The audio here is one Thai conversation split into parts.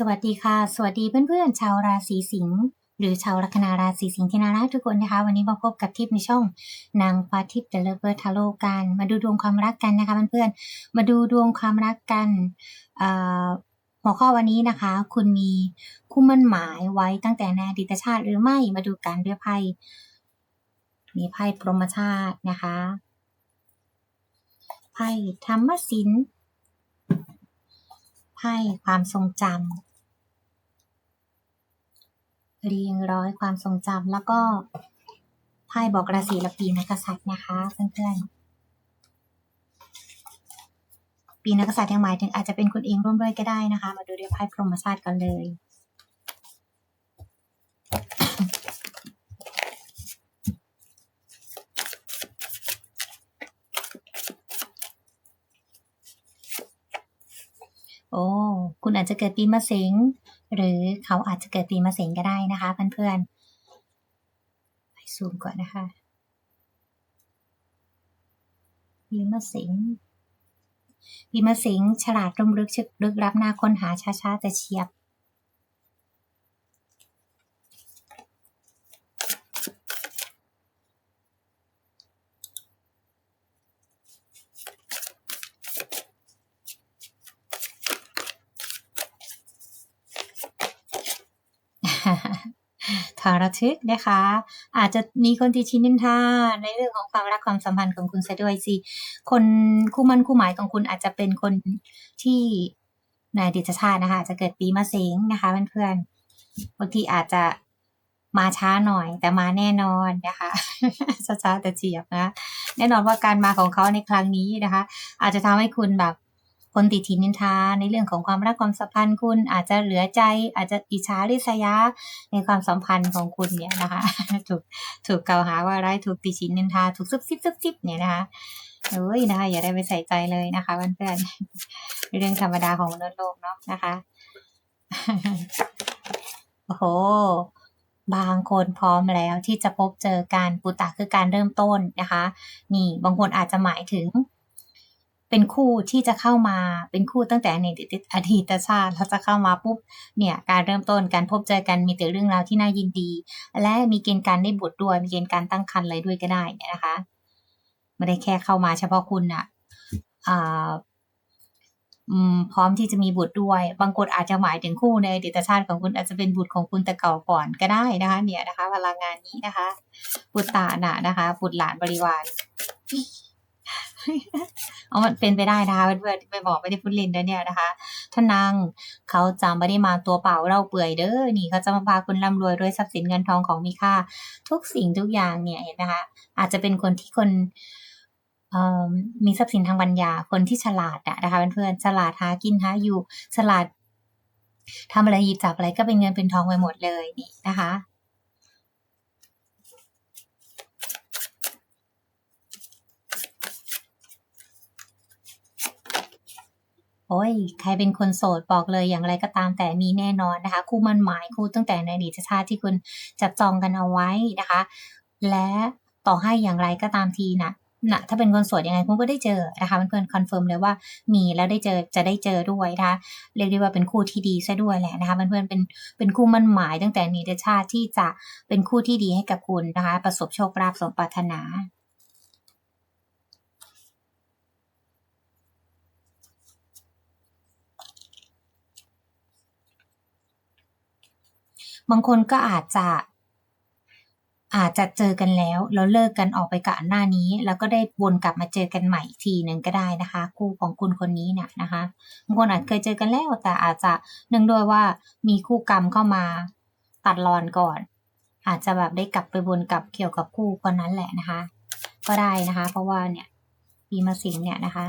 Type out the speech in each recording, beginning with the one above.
สวัสดีค่ะ สวัสดีเพื่อนๆ ชาวราศีสิงห์หรือชาวลัคนาราศีสิงห์ที่น่ารักทุกคนนะคะ วันนี้มาพบกับทิพย์ในช่อง นางฟ้าทิพย์เดลเวอร์ทาโลกันมาดูดวงความรักกันนะคะเพื่อนๆมาดูดวงความรักกันหัวข้อวันนี้นะคะ คุณมีคู่มั่นหมายไว้ตั้งแต่ในอดีตชาติหรือไม่มาดูกันด้วยไพ่มีไพ่พรหมชาตินะคะไพ่ธรรมศิลป์ไพ่ความทรงจำ เรียงร้อยความทรงจำแล้วก็ไพ่บอกราศีและปีนักษัตริย์นะคะเพื่อนๆปีนักษัตริย์ยังหมายถึงอาจจะเป็นคนเองร่วมด้วยก็ได้นะคะ มาดูด้วยไพ่พรหมชาติกันเลยโอ้ คุณอาจจะเกิดปีมะเสง หรือเขาอาจจะเกิดปีมะเสงก็ได้นะคะเพื่อนๆ ไปซูมก่อนนะคะปีมะเสงปีมะเสงฉลาดรุ่มลึกชึกลึกรับหน้าค้นหาช้าๆแต่เฉียบ ทาระทึกนะคะ อาจจะมีคนที่ชินินทาในเรื่องของความรักความสัมพันธ์ของคุณซะด้วยสิ คนคู่มั่นคู่หมายของคุณอาจจะเป็นคนที่ในดิจชาตินะคะจะเกิดปีมะเสงนะคะเพื่อนๆบางทีอาจจะมาช้าหน่อย แต่มาแน่นอนนะคะช้าๆแต่เจียบนะแน่นอนว่าการมาของเขาในครั้งนี้นะคะ อาจจะทำให้คุณแบบ คนติทินินทาในเรื่องของความรักความสัมพันธ์คุณอาจจะเหลือใจ อาจจะอิจฉาริษยาในความสัมพันธ์ของคุณเนี่ยนะคะถูกถูกกล่าวหาว่าร้ายถูกติชินนินทาถูกซุบซิบซุบซิบเนี่ยนะคะเอ้ยนะคะอย่าได้ไปใส่ใจเลยนะคะเพื่อนๆเรื่องธรรมดาของมนุษย์โลกเนาะนะคะโอ้โหบางคนพร้อมแล้วที่จะพบเจอการปุตตะคือการเริ่มต้นนะคะ นี่บางคนอาจจะหมายถึง เป็นคู่ที่จะเข้ามาเป็นคู่ตั้งแต่ในอดีตชาติเราจะเข้ามาปุ๊บเนี่ยการเริ่มต้นการพบเจอกันมีแต่เรื่องราวที่น่ายินดี และมีเกณฑ์การได้บุตรด้วยมีเกณฑ์การตั้งครรภ์อะไรด้วยก็ได้นะคะไม่ได้แค่เข้ามาเฉพาะคุณอะ่ะพร้อมที่จะมีบุตรด้วย บางคนอาจจะหมายถึงคู่ในอดีตชาติของคุณอาจจะเป็นบุตรของคุณแต่เก่าก่อนก็ได้นะคะ เนี่ยนะคะพลังงานนี้นะคะ บุตรตาหนะนะคะ บุตรหลานบริวาร เอามันเป็นไปได้นะคะเพื่อนๆไปบอกไม่ได้พูดเล่นนะเนี่ยนะคะท่านนางเขาจะไม่ได้มาตัวเปล่าเราเปื่อยเด้อนี่เขาจะมาพาคุณร่ำรวยด้วยทรัพย์สินเงินทองของมีค่า ทุกสิ่งทุกอย่างเนี่ยเห็นนะคะอาจจะเป็นคนที่คนมีทรัพย์สินทางปัญญาคนที่ฉลาดอะนะคะเพื่อนๆฉลาดหากินหาอยู่ฉลาดทำอะไรหยิบจับอะไรก็เป็นเงินเป็นทองไปหมดเลยนี่นะคะ โอ้ยใครเป็นคนโสดบอกเลยอย่างไรก็ตามแต่มีแน่นอนนะคะ คู่มันหมายคู่ตั้งแต่ในอดีตชาติที่คุณจับจองกันเอาไว้นะคะ และต่อให้อย่างไรก็ตามทีนะนะถ้าเป็นคนโสดยังไงคุณก็ได้เจอนะคะเพื่อนๆคอนเฟิร์มเลยว่ามีแล้วได้เจอจะได้เจอด้วยนะคะเรียกได้ว่าเป็นคู่ที่ดีซะด้วยแหละนะคะเพื่อนๆเป็นเป็นคู่มั่นหมายตั้งแต่นิตชาติที่จะเป็นคู่ที่ดีให้กับคุณนะคะ ประสบโชคลาภสมปรารถนา บางคนก็อาจจะ อาจจะเจอกันแล้ว แล้วเลิกกันออกไปก่อนหน้านี้ แล้วก็ได้วนกลับมาเจอกันใหม่ทีหนึ่งก็ได้นะคะ คู่ของคุณคนนี้เนี่ยนะคะบางคนอาจเคยเจอกันแล้ว แต่อาจจะเนื่องด้วยว่ามีคู่กรรมเข้ามาตัดรอนก่อน อาจจะแบบได้กลับไปวนกลับเกี่ยวกับคู่คนนั้นแหละนะคะ ก็ได้นะคะ เพราะว่าเนี่ยปีมาสิงเนี่ยนะคะ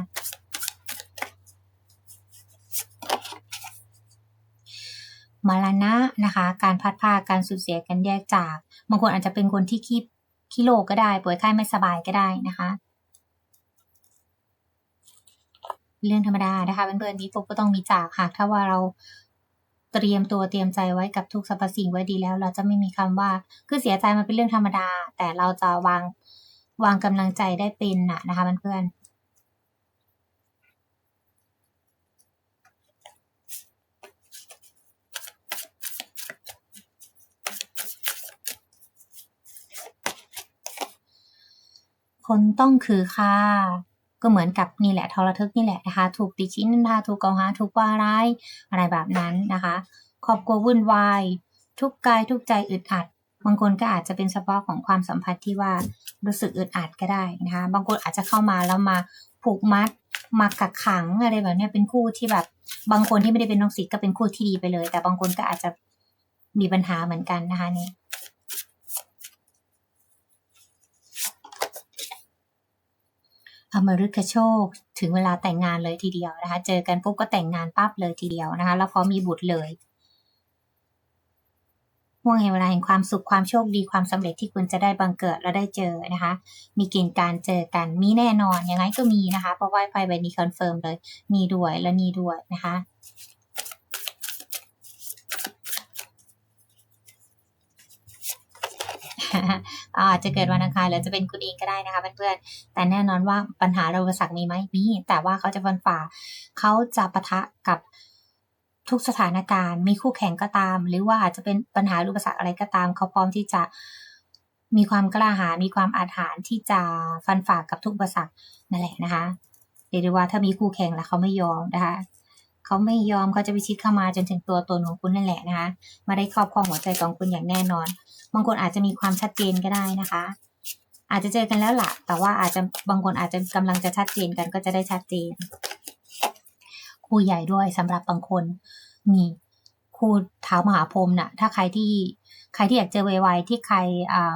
มรณะนะคะ การพัดพาการสูญเสียกันแยกจาก บางคนอาจจะเป็นคนที่ขี้ขี้โลก็ได้ ป่วยไข้ไม่สบายก็ได้นะคะ เรื่องธรรมดานะคะเพื่อนๆนี้พบก็ต้องมีจากหากถ้าว่าเราเตรียมตัวเตรียมใจไว้กับทุกสรรพสิ่งไว้ดีแล้ว เราจะไม่มีคำว่าคือเสียใจมันเป็นเรื่องธรรมดา แต่เราจะวางวางกำลังใจได้เป็นนะนะคะเพื่อนๆ คนต้องคือค่าก็เหมือนกับนี่แหละทรทึกนี่แหละนะคะ ถูกติชินนินทาถูกกล่าวหาถูกว่าร้ายอะไรแบบนั้นนะคะครอบครัววุ่นวาย ทุกกายทุกใจอึดอัด บางคนก็อาจจะเป็นเฉพาะของความสัมพันธ์ที่ว่ารู้สึกอึดอัดก็ได้นะคะบางคนอาจจะเข้ามาแล้วมาผูกมัดมากักขังอะไรแบบนี้เป็นคู่ที่แบบ บางคนที่ไม่ได้เป็นน้องสิษย์ก็เป็นคู่ที่ดีไปเลย แต่บางคนก็อาจจะมีปัญหาเหมือนกันนะคะนี่ อมฤคโชค ถึงเวลาแต่งงานเลยทีเดียวนะคะ เจอกันปุ๊บก็แต่งงานปั๊บเลยทีเดียวนะคะ แล้วพอมีบุตรเลยห่วงแห่งเวลาแห่งความสุขความโชคดีความสำเร็จที่คุณจะได้บังเกิดและได้เจอนะคะ มีเกณฑ์การเจอกันมีแน่นอนยังไงก็มีนะคะ เพราะว่าไพ่ใบนี้คอนเฟิร์มเลยนี่ด้วยและนี่ด้วยนะคะ อาจจะเกิดวันอังคารหรือจะเป็นคุณเองก็ได้นะคะเพื่อนๆแต่แน่นอนว่าปัญหาเราอุปสรรคมีไหมมีแต่ว่าเขาจะฟันฝ่าเขาจะปะทะกับทุกสถานการณ์ มีคู่แข่งก็ตาม หรือว่าอาจจะเป็นปัญหาอุปสรรคอะไรก็ตาม เขาพร้อมที่จะมีความกล้าหาญมีความอาถรรพ์ที่จะฟันฝ่ากับทุกอุปสรรคนั่นแหละนะคะเรียกได้ว่าถ้ามีคู่แข่งแล้วเขาไม่ยอมนะคะ เขาไม่ยอมเขาจะพิชิตเข้ามาจนถึงตัวตนของคุณนั่นแหละนะคะ มาได้ครอบครองหัวใจของคุณอย่างแน่นอน บางคนอาจจะมีความชัดเจนก็ได้นะคะ อาจจะเจอกันแล้วล่ะ แต่ว่าอาจจะบางคนอาจจะกำลังจะชัดเจนกันก็จะได้ชัดเจนครูใหญ่ด้วยสำหรับบางคนนี่ครูเท้ามหาพรหมน่ะ ถ้าใครที่ใครที่อยากเจอไวๆที่ใครอ่า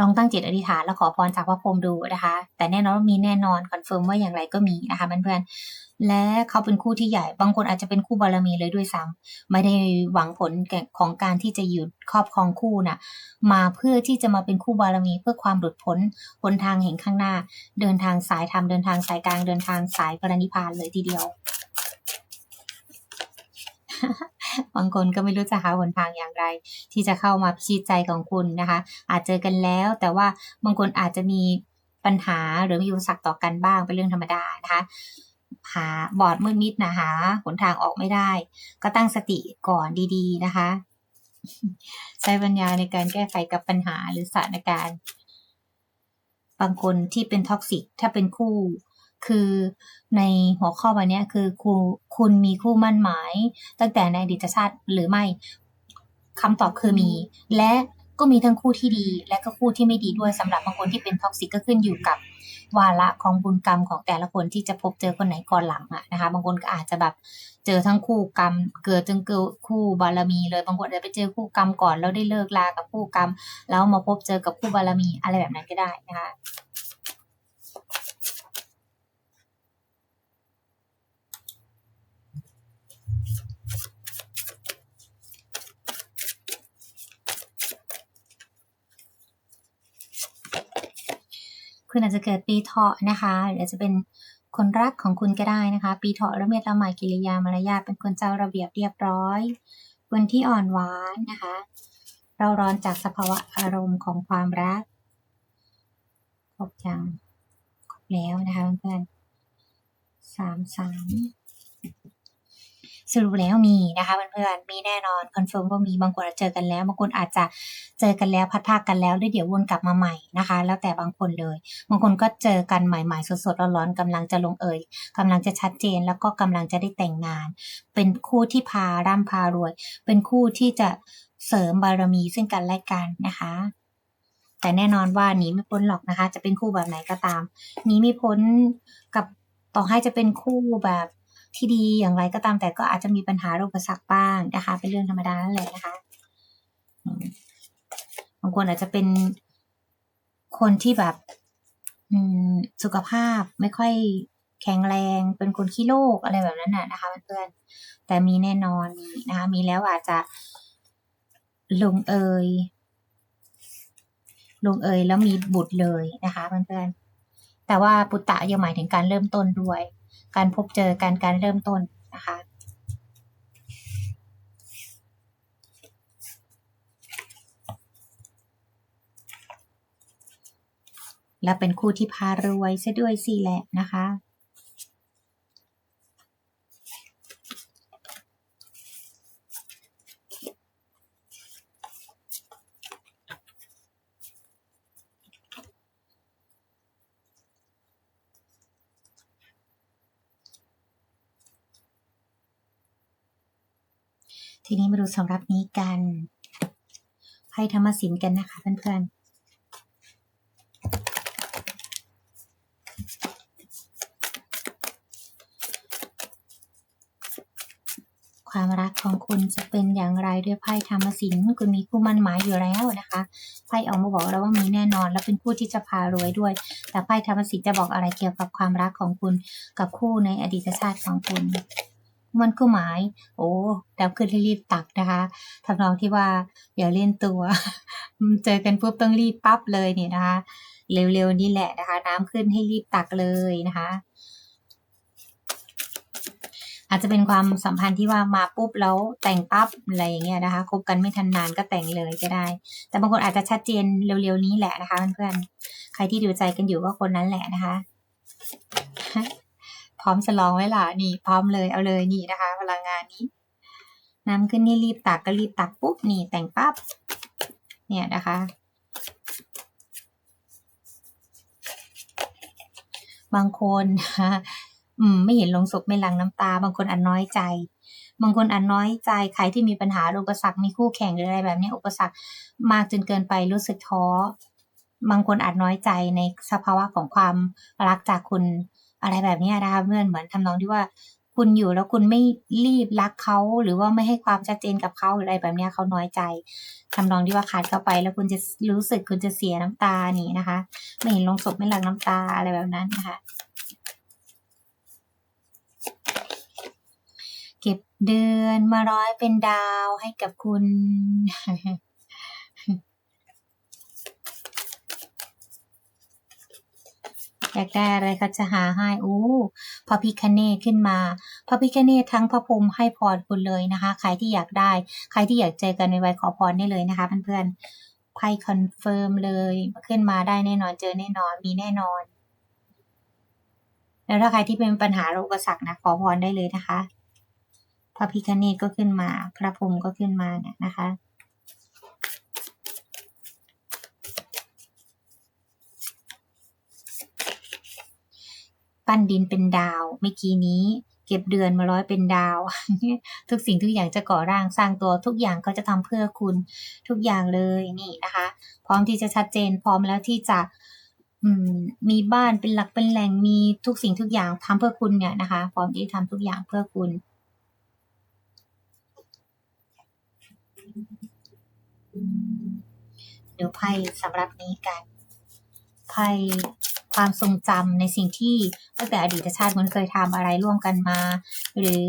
ลองตั้งจิตอธิษฐานแล้วขอพรจากพระพรหมดูนะคะ แต่แน่นอนมีแน่นอนคอนเฟิร์มว่าอย่างไรก็มีนะคะเพื่อนๆ และเขาเป็นคู่ที่ใหญ่ บางคนอาจจะเป็นคู่บารมีเลยด้วยซ้ำไม่ได้หวังผลของการที่จะอยู่ครอบครองคู่น่ะ มาเพื่อที่จะมาเป็นคู่บารมีเพื่อความหลุดพ้นหนทางแห่งข้างหน้า เดินทางสายธรรมเดินทางสายกลางเดินทางสายปรินิพพานเลยทีเดียว บางคนก็ไม่รู้จะหาหนทางอย่างไร ที่จะเข้ามาพิชิตใจของคุณนะคะ อาจเจอกันแล้ว แต่ว่าบางคนอาจจะมีปัญหาหรือมีอุปสรรคต่อกันบ้างเป็นเรื่องธรรมดานะคะ หาบอดมืดมิดนะหาหนทางออกไม่ได้ ก็ตั้งสติก่อนดี ๆนะคะ ใช้ปัญญาในการแก้ไขกับปัญหาหรือสถานการณ์บางคนที่เป็นท็อกซิกถ้าเป็นคู่ คือในหัวข้อวันนี้คือคุณคุณมีคู่มั่นหมาย ตั้งแต่ในอดีตชาติหรือไม่คำตอบคือมี และก็มีทั้งคู่ที่ดี และก็คู่ที่ไม่ดีด้วยสำหรับบางคนที่เป็นท็อกซิกก็ขึ้นอยู่กับ วาระของบุญกรรมของแต่ละคนที่จะพบเจอคนไหนก่อนหลังอะนะคะบางคนก็อาจจะแบบเจอทั้งคู่กรรม เกิดจนเกิดคู่บารมีเลยบางคนอาจจะไปเจอคู่กรรมก่อนแล้วได้เลิกลากับคู่กรรมแล้วมาพบเจอกับคู่บารมีอะไรแบบนั้นก็ได้นะคะ คุณอาจจะเกิดปีเถาะนะคะหรืออาจจะเป็นคนรักของคุณก็ได้นะคะ ปีเถาะระเมียดละไมกิริยามารยาทเป็นคนเจ้าระเบียบเรียบร้อยคนที่อ่อนหวานนะคะ เราร้อนจากสภาวะอารมณ์ของความรักครบยังครบแล้วนะคะเพื่อนๆสามสาม สรุปแล้วมีนะคะเพื่อนๆมีแน่นอนคอนเฟิร์มว่ามีบางคนอาเจอกันแล้วบางคนอาจจะเจอกันแล้วพัดพากกันแล้วแล้วเดี๋ยววนกลับมาใหม่นะคะ แล้วแต่บางคนเลย บางคนก็เจอกันใหม่ๆสดๆร้อนๆกำลังจะลงเอยกำลังจะชัดเจนแล้วก็กำลังจะได้แต่งงาน เป็นคู่ที่พาร่ำพารวย เป็นคู่ที่จะเสริมบารมีซึ่งกันและกันนะคะแต่แน่นอนว่าหนีไม่พ้นหรอกนะคะ จะเป็นคู่แบบไหนก็ตามหนีไม่พ้นกับต่อให้จะเป็นคู่แบบ ที่ดีอย่างไรก็ตามแต่ก็อาจจะมีปัญหาอุปสรรคบ้างนะคะ เป็นเรื่องธรรมดานั่นแหละนะคะบางคนอาจจะเป็นคนที่แบบสุขภาพไม่ค่อยแข็งแรงเป็นคนขี้โรคอะไรแบบนั้นน่ะนะคะเพื่อนๆแต่มีแน่นอนมีนะคะ มีแล้วอาจจะลงเอยลงเอยแล้วมีบุตรเลยนะคะเพื่อนๆแต่ว่าปุตตะยังหมายถึงการเริ่มต้นด้วย การพบเจอการการเริ่มต้นนะคะและเป็นคู่ที่พารวยซะด้วยสิแหละนะคะ ทีนี้มาดูสำรับนี้กันไพ่ธรรมศิลป์กันนะคะเพื่อนๆความรักของคุณจะเป็นอย่างไรด้วยไพ่ธรรมศิลป์คุณมีคู่มั่นหมายอยู่แล้วนะคะไพ่ออกมาบอกแล้วว่ามีแน่นอน และเป็นคู่ที่จะพารวยด้วย แต่ไพ่ธรรมศิลป์จะบอกอะไรเกี่ยวกับความรักของคุณกับคู่ในอดีตชาติของคุณ มันก็หมาย โอ้ดาวขึ้นให้รีบตักนะคะทำนองที่ว่าอย่าเล่นตัว เจอกันปุ๊บต้องรีบปั๊บเลยเนี่ยนะคะ เร็วๆนี่แหละนะคะ น้ำขึ้นให้รีบตักเลยนะคะอาจจะเป็นความสัมพันธ์ที่ว่ามาปุ๊บแล้วแต่งปั๊บอะไรอย่างเงี้ยนะคะคบกันไม่ทันนานก็แต่งเลยก็ได้ แต่บางคนอาจจะชัดเจนเร็วๆนี้แหละนะคะเพื่อนๆใครที่ดูใจกันอยู่ก็คนนั้นแหละนะคะ ร้อมจะลองไว้ล่ะนี่ พร้อมเลยเอาเลยนี่นะคะ พลังงานนี้ น้ำขึ้นนี่รีบตักก็รีบตักปุ๊บนี่แต่งปั๊บเนี่ยนะคะ บางคนอืมไม่เห็นลงศพไม่หลังน้ำตา บางคนอันน้อยใจ บางคนอันน้อยใจใครที่มีปัญหาอุปสรรคมีคู่แข่งหรืออะไรแบบนี้อุปสรรคมากจนเกินไปรู้สึกท้อ บางคนอาจน้อยใจในสภาวะของความรักจากคุณ อะไรแบบนี้นะคะเพื่อนเหมือนทำนองที่ว่า คุณอยู่แล้วคุณไม่รีบรักเขาหรือว่าไม่ให้ความชัดเจนกับเขาอะไรแบบนี้เขาน้อยใจทำนองที่ว่าขาดเข้าไป แล้วคุณจะรู้สึกคุณจะเสียน้ำตานี่นะคะ ไม่เห็นลงศพไม่หลั่งน้ำตาอะไรแบบนั้นนะคะเก็บเดือนมาร้อยเป็นดาวให้กับคุณ อยากได้อะไรเขาจะหาให้อู้พระพิคเนตขึ้นมาพระพิคเนตทั้งพระพรหมให้พรคุณเลยนะคะ ใครที่อยากได้ ใครที่อยากเจอกันในวัยขอพรได้เลยนะคะเพื่อนๆไพ่คอนเฟิร์มเลยขึ้นมาได้แน่นอนเจอแน่นอนมีแน่นอน แล้วถ้าใครที่เป็นปัญหาโรคสักนะขอพรได้เลยนะคะ พระพิคเนตก็ขึ้นมา พระพรหมก็ขึ้นมาเนี่ยนะคะ ปั้นดินเป็นดาว เมื่อกี้นี้ เก็บเดือนมาร้อยเป็นดาว ทุกสิ่งทุกอย่างจะก่อร่างสร้างตัวทุกอย่างเขาจะทำเพื่อคุณทุกอย่างเลยนี่นะคะ พร้อมที่จะชัดเจนพร้อมแล้วที่จะมีบ้านเป็นหลักเป็นแหล่งมีทุกสิ่งทุกอย่างทำเพื่อคุณเนี่ยนะคะ พร้อมที่จะทำทุกอย่างเพื่อคุณเดี๋ยวไพ่สำหรับนี้กันไพ่ ความทรงจำในสิ่งที่ตั้งแต่อดีตชาติคุณเคยทำอะไรร่วมกันมา หรือ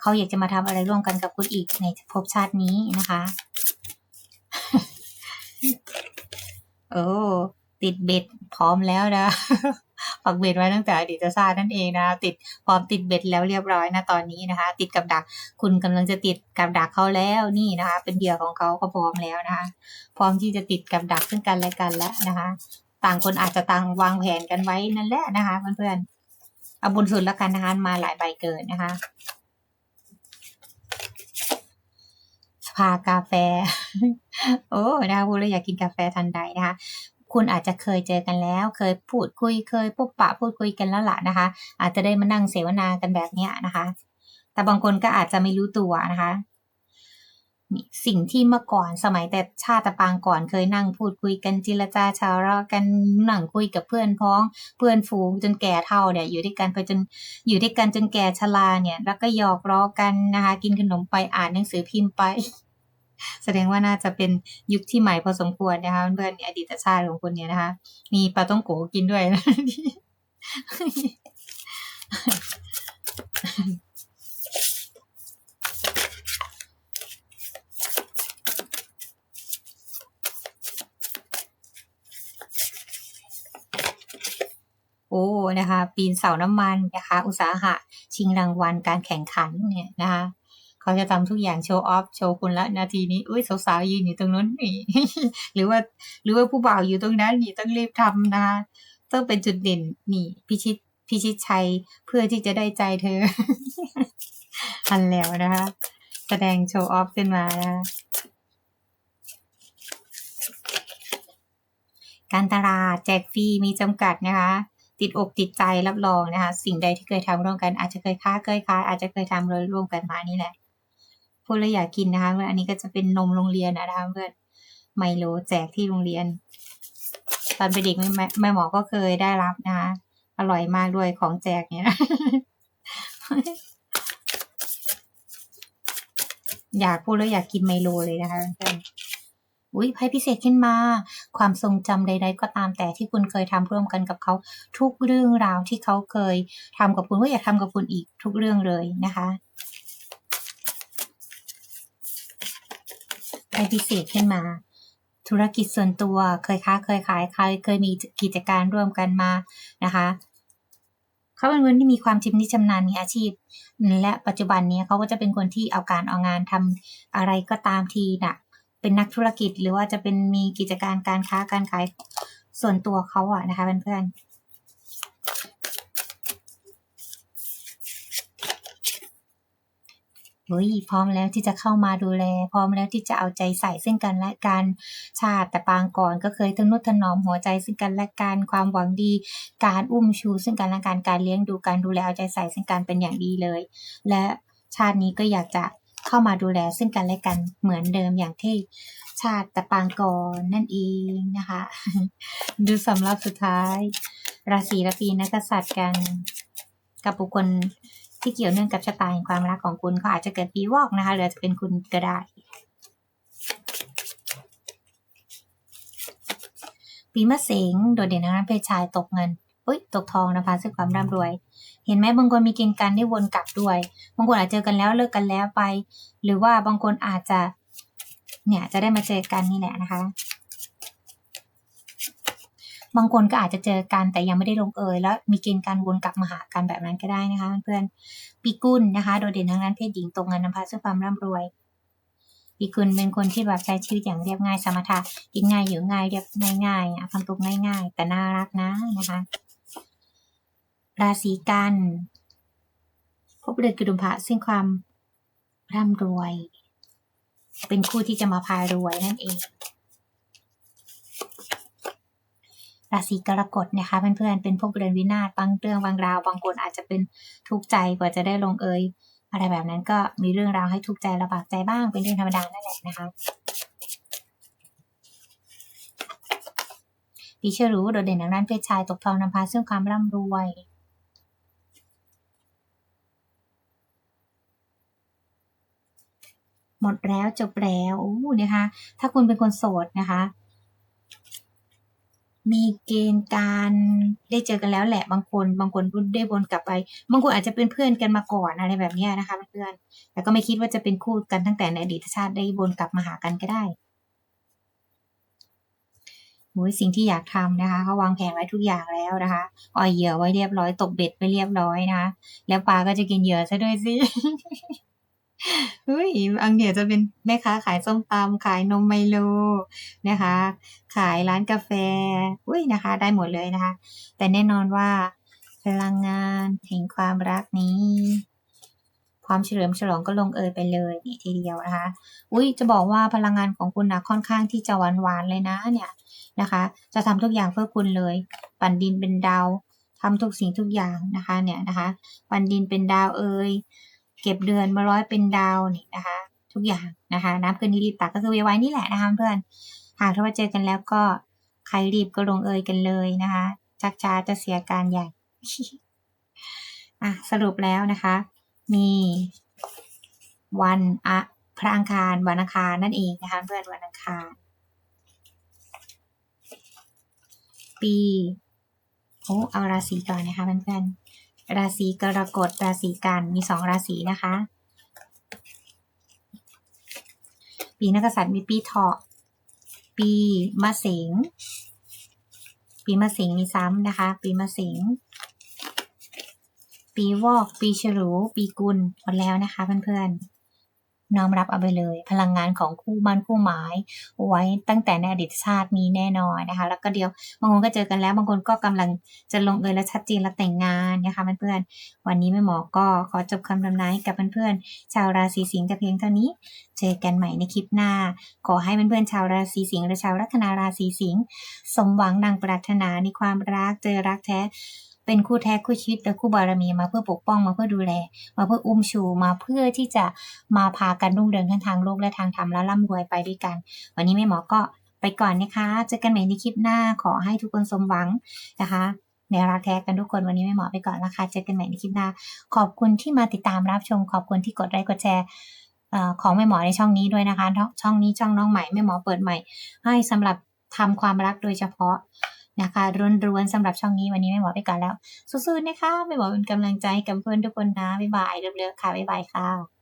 เขาอยากจะมาทำอะไรร่วมกันกับคุณอีกในภพชาตินี้นะคะ โอ้ติดเบ็ดพร้อมแล้วนะปักเบ็ดไว้ตั้งแต่อดีตชาตินั่นเองนะติดพร้อมติดเบ็ดแล้วเรียบร้อยนะตอนนี้นะคะ ติดกับดัก คุณกำลังจะติดกับดักเขาแล้วนี่นะคะ เป็นเหยื่อของเขาเขาพร้อมแล้วนะคะ พร้อมที่จะติดกับดักซึ่งกันและกันแล้วนะคะ ต่างคนอาจจะต่างวางแผนกันไว้นั่นแหละนะคะเพื่อนๆเอาบุญสุดล้วกันนะคะมาหลายใบเกินนะคะ สภากาแฟ โอ้นะคะพูดแล้วอยากกินกาแฟทันใดนะคะคุณอาจจะเคยเจอกันแล้ว เคยพูดคุยเคยพบปะพูดคุยกันแล้วล่ะนะคะ อาจจะได้มานั่งเสวนากันแบบเนี้ยนะคะ แต่บางคนก็อาจจะไม่รู้ตัวนะคะ สิ่งที่เมื่อก่อนสมัยแต่ชาติปางก่อนเคยนั่งพูดคุยกันจิรจาชาวเรากันนั่งคุยกับเพื่อนพ้องเพื่อนฝูงจนแก่เท่าเนี่ยอยู่ด้วยกันไปจนอยู่ด้วยกันจนแก่ชราเนี่ยแล้วก็หยอกล้อกันนะคะกินขนมไปอ่านหนังสือพิมพ์ไป แสดงว่าน่าจะเป็นยุคที่ใหม่พอสมควรนะคะเพื่อนอดีตชาติของคนเนี่ยนะคะมีปลาต้องโกกินด้วยนะ โอ้นะคะ ปีนเสาน้ำมันนะคะ อุตสาหะ ชิงรางวัลการแข่งขันเนี่ยนะคะเขาจะทำทุกอย่างโชว์ออฟโชว์คุณละนาทีนี้อุ้ยสาวๆยืนอยู่ตรงนู้นนี่หรือว่าหรือว่าผู้บ่าวอยู่ตรงนั้นนี่ต้องรีบทำนะคะต้องเป็นจุดเด่นนี่พิชิตพิชิตชัยเพื่อที่จะได้ใจเธออันแล้วนะคะแสดงโชว์ออฟขึ้นมานะคะการตลาดแจกฟรีมีจำกัดนะคะ ติดอกติดใจรับรองนะคะ สิ่งใดที่เคยทำร่วมกันอาจจะเคยค้าเคยค้ายอาจจะเคยทำร่วมกันมานี่แหละพูดแล้วอยากกินนะคะเพื่อนอันนี้ก็จะเป็นนมโรงเรียนนะคะเพื่อนไมโลแจกที่โรงเรียน ตอนเป็นเด็กแม่แม่หมอก็เคยได้รับนะคะอร่อยมากด้วยของแจกเนี่ยอยากพูดแล้วอยากกินไมโลเลยนะคะเพื่อน อุ้ยไพ่พิเศษขึ้นมา ความทรงจำใด ๆ ก็ตามแต่ที่คุณเคยทำร่วมกันกับเขา ทุกเรื่องราวที่เขาเคยทำกับคุณก็อยากทำกับคุณอีกทุกเรื่องเลยนะคะไพ่พิเศษขึ้นมา ธุรกิจส่วนตัวเคยค้าเคยขายเคยเคยมีกิจการร่วมกันมานะคะเขาเป็นคนที่มีความชิมนิชำนาญในอาชีพ และปัจจุบันนี้เขาก็จะเป็นคนที่เอาการเอางานทำอะไรก็ตามทีน่ะ เป็นนักธุรกิจ หรือว่าจะเป็นมีกิจการการค้าการขายส่วนตัวเขาอะนะคะเพื่อนๆเฮ้ยพร้อมแล้วที่จะเข้ามาดูแล พร้อมแล้วที่จะเอาใจใส่ซึ่งกันและกันชาติแต่ปางก่อนก็เคยทนุถนอมหัวใจซึ่งกันและกันความหวังดี การอุ้มชู ซึ่งกันและกันการเลี้ยงดูการดูแลเอาใจใส่ซึ่งกันเป็นอย่างดีเลย และชาตินี้ก็อยากจะ เข้ามาดูแลซึ่งกันและกันเหมือนเดิมอย่างที่ชาติต่ปางก่อนนั่นเองนะคะ ดูสำหรับสุดท้าย ราศีและปีนักษัตริย์กัน กับบุคคลที่เกี่ยวเนื่องกับชะตาแห่งความรักของคุณเขาอาจจะเกิดปีวอกนะคะหรือจะเป็นคุณก็ได้ ปีมะเสงโดดเด่นทางด้านเพศชายตกเงิน อุ้ยตกทองนะคะซึ่งความร่ำรวย เห็นไหมบางคนมีเกณฑ์การได้วนกลับด้วย บางคนอาจเจอกันแล้วเลิกกันแล้วไป หรือว่าบางคนอาจจะเนี่ยจะได้มาเจอกันนี่แหละนะคะ บางคนก็อาจจะเจอกันแต่ยังไม่ได้ลงเอยแล้วมีเกณฑ์การวนกลับมาหากันแบบนั้นก็ได้นะคะเพื่อนปีกุลนะคะ โดดเด่นทางด้านเพศหญิงตกเงินนำพาซึ่งความร่ำรวยปีกุลเป็นคนที่แบบใช้ชีวิตอย่างเรียบง่ายสมถะกินง่ายอยู่ง่ายเรียบง่ายๆทำตัวง่าย ๆ แต่น่ารักนะนะคะ ราศีกันพบเดือนกระดุมพระซึ่งความร่ำรวย เป็นคู่ที่จะมาพารวยนั่นเอง ราศีกรกฎนะคะเพื่อนๆเป็นพวกเรือนวินาศบางเรื่องบางราวบางคนอาจจะเป็นทุกข์ใจกว่าจะได้ลงเอยอะไรแบบนั้นก็มีเรื่องราวให้ทุกข์ใจระบากใจบ้างเป็นเรื่องธรรมดานั่นแหละนะคะปีเชรู้โดดเด่นทางด้านเพศชายตกทองนำพาซึ่งความร่ำรวย หมดแล้วจบแล้วอู้นะคะ ถ้าคุณเป็นคนโสดนะคะ มีเกณฑ์การได้เจอกันแล้วแหละบางคนบางคนได้วนกลับไป บางคนอาจจะเป็นเพื่อนกันมาก่อนอะไรแบบนี้นะคะเพื่อนแต่ก็ไม่คิดว่าจะเป็นคู่กันตั้งแต่ในอดีตชาติได้วนกลับมาหากันก็ได้โอ้ยสิ่งที่อยากทำนะคะเขาวางแผนไว้ทุกอย่างแล้วนะคะอ่อยเหยื่อไว้เรียบร้อย ตกเบ็ดไว้เรียบร้อยนะคะแล้วปลาก็จะกินเหยื่อซะด้วยสิ เฮ้ยอังเดียจะเป็นแม่ค้าขายส้มตำขายนมไมโลนะคะ ขายร้านกาแฟอุ้ยนะคะ ได้หมดเลยนะคะ แต่แน่นอนว่า พลังงานแห่งความรักนี้ ความเฉลิมฉลองก็ลงเอยไปเลยนี่ทีเดียวนะคะ อุ้ยจะบอกว่าพลังงานของคุณนะค่อนข้างที่จะหวานหวานๆเลยนะเนี่ยนะคะ จะทำทุกอย่างเพื่อคุณเลย ปั่นดินเป็นดาวทำทุกสิ่งทุกอย่างนะคะ เนี่ยนะคะ ปั่นดินเป็นดาวเอ่ย เก็บเดือนมาร้อยเป็นดาวนี่นะคะ ทุกอย่างนะคะ น้ำเกินที่รีบตักก็คือไวๆนี่แหละนะคะเพื่อนหากถ้าว่าเจอกันแล้วก็ใครรีบก็ลงเอยกันเลยนะคะชักช้าจะเสียการใหญ่อะสรุปแล้วนะคะ มี วันอะพระอังคารวันอังคารนั่นเองนะคะเพื่อนวันอังคารปีโอ้เอาราศีก่อนนะคะเพื่อนๆ ราศีกรกฎราศีกันมีสองราศีนะคะ ปีนักษัตริย์มีปีเถาะปีมะเสงปีมะเสงมีซ้ำนะคะ ปีมะเสงปีวอก ปีฉลู ปีกุลหมดแล้วนะคะเพื่อนๆ น้อมรับเอาไปเลย พลังงานของคู่มั่นคู่หมายไว้ตั้งแต่ในอดีตชาติมีแน่นอนนะคะ แล้วก็เดียวบางคนก็เจอกันแล้วบางคนก็กำลังจะลงเอยและชัดเจนและแต่งงานนะคะเพื่อนๆวันนี้แม่หมอก็ขอจบคำทำนายกับเพื่อนๆชาวราศีสิงห์แต่เพียงเท่านี้ เจอกันใหม่ในคลิปหน้า ขอให้เพื่อนๆชาวราศีสิงห์และชาวลัคนาราศีสิงห์สมหวังดังปรารถนาในความรักเจอรักแท้ เป็นคู่แท้คู่ชีวิตและคู่บารมีมาเพื่อปกป้องมาเพื่อดูแล มาเพื่ออุ้มชูมาเพื่อที่จะมาพากันรุ่งเรืองทั้งทางโลกและทางธรรมและร่ำรวยไปด้วยกัน วันนี้แม่หมอก็ไปก่อนนะคะเจอกันใหม่ในคลิปหน้าขอให้ทุกคนสมหวังนะคะในรักแท้กันทุกคนวันนี้แม่หมอไปก่อนนะคะเจอกันใหม่ในคลิปหน้า ขอบคุณที่มาติดตามรับชม ขอบคุณที่กดไลค์กดแชร์ของแม่หมอในช่องนี้ด้วยนะคะ ช่องช่องนี้ช่องน้องใหม่แม่หมอเปิดใหม่ ให้สำหรับทำความรักโดยเฉพาะ นะคะร้วนๆสำหรับช่องนี้วันนี้แม่หมอไปก่อนแล้วสู้ๆนะคะแม่หมอเป็นกำลังใจกับเพื่อนทุกคนนะบ๊ายบายเร็วๆค่ะบ๊ายบายค่ะ